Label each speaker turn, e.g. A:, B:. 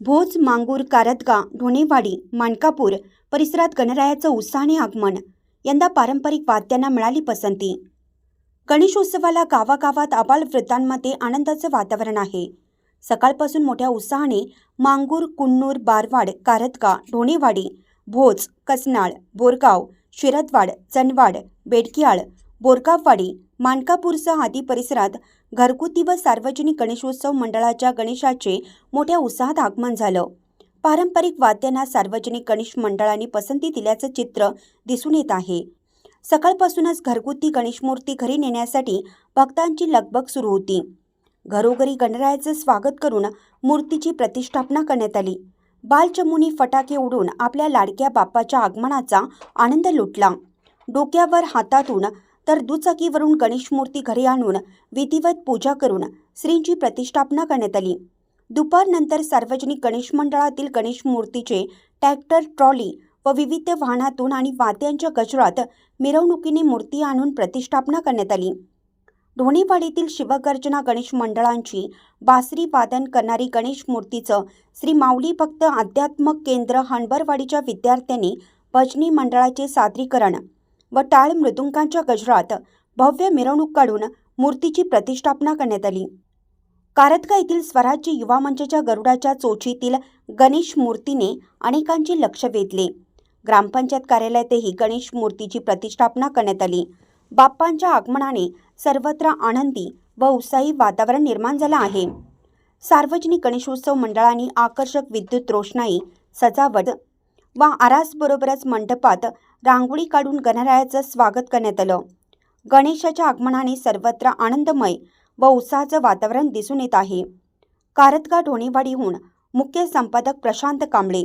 A: भोज मांगूर कारतगा ढोणेवाडी मानकापूर परिसरात गणरायाचं उत्साहाने आगमन. यंदा पारंपरिक वाद्यांना मिळाली पसंती. गणेशोत्सवाला गावागावात आबाल वृद्धांमध्ये आनंदाचं वातावरण आहे. सकाळपासून मोठ्या उत्साहाने मांगूर कुन्नूर बारवाड कारतगा ढोणेवाडी भोज कसनाळ बोरगाव शिरदवाड चनवाड बेडकियाळ बोरगाववाडी मानकापूरसह आदी परिसरात घरगुती व सार्वजनिक गणेशोत्सव मंडळाच्या गणेशाचे मोठ्या उत्साहात आगमन झालं. पारंपरिक वाद्यांना सार्वजनिक गणेश मंडळांनी पसंती दिल्याचं चित्र दिसून येत आहे. सकाळपासूनच घरगुती गणेशमूर्ती घरी नेण्यासाठी भक्तांची लगबग सुरू होती. घरोघरी गणरायाचं स्वागत करून मूर्तीची प्रतिष्ठापना करण्यात आली. बालचमूनी फटाके उडून आपल्या लाडक्या बाप्पाच्या आगमनाचा आनंद लुटला. डोक्यावर हातातून तर दुचाकीवरून गणेश मूर्ती घरी आणून विधिवत पूजा करून श्रींची प्रतिष्ठापना करण्यात आली. दुपारनंतर सार्वजनिक गणेश मंडळातील गणेश मूर्तीचे ट्रॅक्टर ट्रॉली व विविध वाहनातून आणि वाद्यांच्या गजरात मिरवणुकीने मूर्ती आणून प्रतिष्ठापना करण्यात आली. ढोणेवाडीतील शिवगर्जना गणेश मंडळांची बासरी वादन करणारी गणेश मूर्तीचं श्री माऊली भक्त आध्यात्मक केंद्र हणबरवाडीच्या विद्यार्थ्यांनी भजनी मंडळाचे सादरीकरण व टाळ मृदुंकांच्या गजरात भव्य मिरवणूक काढून मूर्तीची प्रतिष्ठापना करण्यात आली. कारतगा येथील स्वराज्य युवा मंचच्या गरुडाच्या चोचीतील गणेश मूर्तीने अनेकांचे लक्ष वेधले. ग्रामपंचायत कार्यालयातही गणेश मूर्तीची प्रतिष्ठापना करण्यात आली. बाप्पांच्या आगमनाने सर्वत्र आनंदी व उत्साही वातावरण निर्माण झालं आहे. सार्वजनिक गणेशोत्सव मंडळांनी आकर्षक विद्युत रोषणाई सजावट व आरासबरोबरच मंडपात रांगोळी काढून गणरायाचं स्वागत करण्यात आलं. गणेशाच्या आगमनाने सर्वत्र आनंदमय व उत्साहाचं वातावरण दिसून येत आहे. कारतगा ढोणेवाडीहून मुख्य संपादक प्रशांत कांबळे